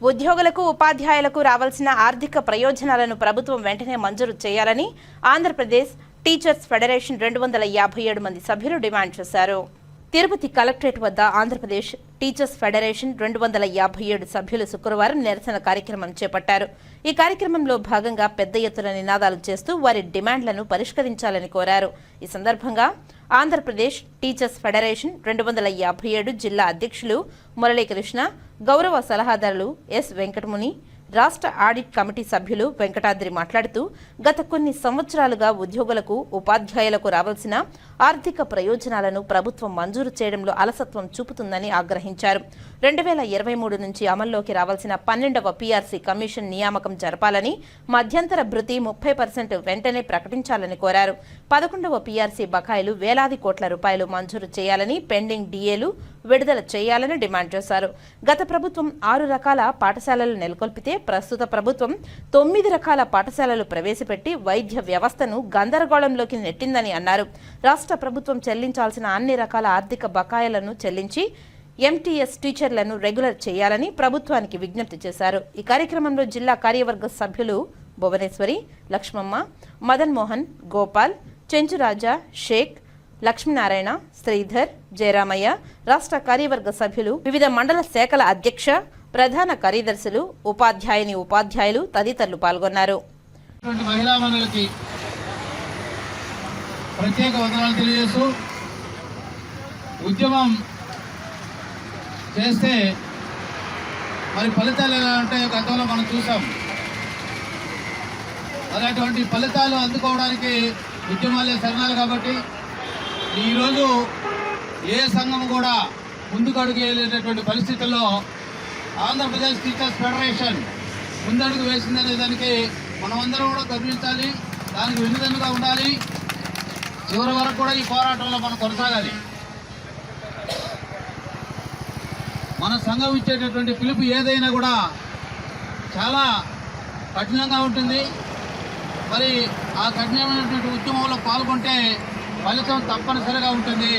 ఉద్యోగులకు ఉపాధ్యాయులకు రావాల్సిన ఆర్థిక ప్రయోజనాలను ప్రభుత్వం వెంటనే మంజూరు చేయాలని ఆంధ్రప్రదేశ్ టీచర్స్ ఫెడరేషన్ రెండు వందల యాభై ఏడు మంది సభ్యులు డిమాండ్ చేశారు. తిరుపతి కలెక్టరేట్ వద్ద ఆంధ్రప్రదేశ్ టీచర్స్ ఫెడరేషన్ రెండు వందల యాభై ఏడు సభ్యులు శుక్రవారం నిరసన కార్యక్రమం చేపట్టారు. ఈ కార్యక్రమంలో భాగంగా పెద్ద ఎత్తున నినాదాలు చేస్తూ వారి డిమాండ్లను పరిష్కరించాలని కోరారు. ఈ సందర్భంగా ఆంధ్రప్రదేశ్ టీచర్స్ ఫెడరేషన్ రెండు వందల యాభై ఏడు జిల్లా అధ్యక్షులు మురళీకృష్ణ గౌరవ సలహాదారులు ఎస్ వెంకటముని రాష్ట్ర ఆడిట్ కమిటీ సభ్యులు వెంకటాద్రి మాట్లాడుతూ గత కొన్ని సంవత్సరాలుగా ఉద్యోగులకు ఉపాధ్యాయులకు రావాల్సిన ఆర్థిక ప్రయోజనాలను ప్రభుత్వం మంజూరు చేయడంలో అలసత్వం చూపుతుందని ఆగ్రహించారు. రెండు వేల ఇరవై మూడు నుంచి అమల్లోకి రావాల్సిన పన్నెండవ పీఆర్సీ కమిషన్ నియామకం జరపాలని మధ్యంతర భృతి ముప్పై పర్సెంట్ వెంటనే ప్రకటించాలని కోరారు. పదకొండవ పీఆర్సీ బకాయిలు వేలాది కోట్ల రూపాయలు మంజూరు చేయాలని పెండింగ్ డిఏలు విడుదల చేయాలని డిమాండ్ చేశారు. గత ప్రభుత్వం ఆరు రకాల పాఠశాలలు నెలకొల్పితే ప్రస్తుత ప్రభుత్వం తొమ్మిది రకాల పాఠశాలలు ప్రవేశపెట్టి వైద్య వ్యవస్థను గందరగోళంలోకి నెట్టిందని అన్నారు. రాష్ట్ర ప్రభుత్వం చెల్లించాల్సిన అన్ని రకాల ఆర్థిక బకాయిలను చెల్లించి ఎంటీఎస్ టీచర్లను రెగ్యులర్ చేయాలని ప్రభుత్వానికి విజ్ఞప్తి చేశారు. ఈ కార్యక్రమంలో జిల్లా కార్యవర్గ సభ్యులు భువనేశ్వరి లక్ష్మమ్మ మదన్ మోహన్ గోపాల్ చెంచురాజా షేక్ లక్ష్మీనారాయణ శ్రీధర్ జయరామయ్య రాష్ట్ర కార్యవర్గ సభ్యులు వివిధ మండల శాఖల అధ్యక్ష ప్రధాన కార్యదర్శులు ఉపాధ్యాయుని ఉపాధ్యాయులు తదితరులు పాల్గొన్నారు. ప్రత్యేక వందనాలు తెలియజేస్తూ ఉద్యమం చేస్తే మరి ఫలితాలు ఎలా ఉంటాయో గతంలో మనం చూసాం. మరి అటువంటి ఫలితాలు అందుకోవడానికి ఉద్యమాలే శరణాలు కాబట్టి ఈరోజు ఏ సంఘం కూడా ముందుకు అడుగు వేయలేనటువంటి పరిస్థితుల్లో ఆంధ్రప్రదేశ్ టీచర్స్ ఫెడరేషన్ ముందడుగు వేసిందనే దానికి మనమందరం కూడా గమనించాలి. దానికి వినుదన్నుగా ఉండాలి. చివరి వరకు కూడా ఈ పోరాటంలో మనం కొనసాగాలి. మన సంఘం ఇచ్చేటటువంటి పిలుపు ఏదైనా కూడా చాలా కఠినంగా ఉంటుంది. మరి ఆ కఠినమైనటువంటి ఉద్యమంలో పాల్గొంటే ఫలితం తప్పనిసరిగా ఉంటుంది.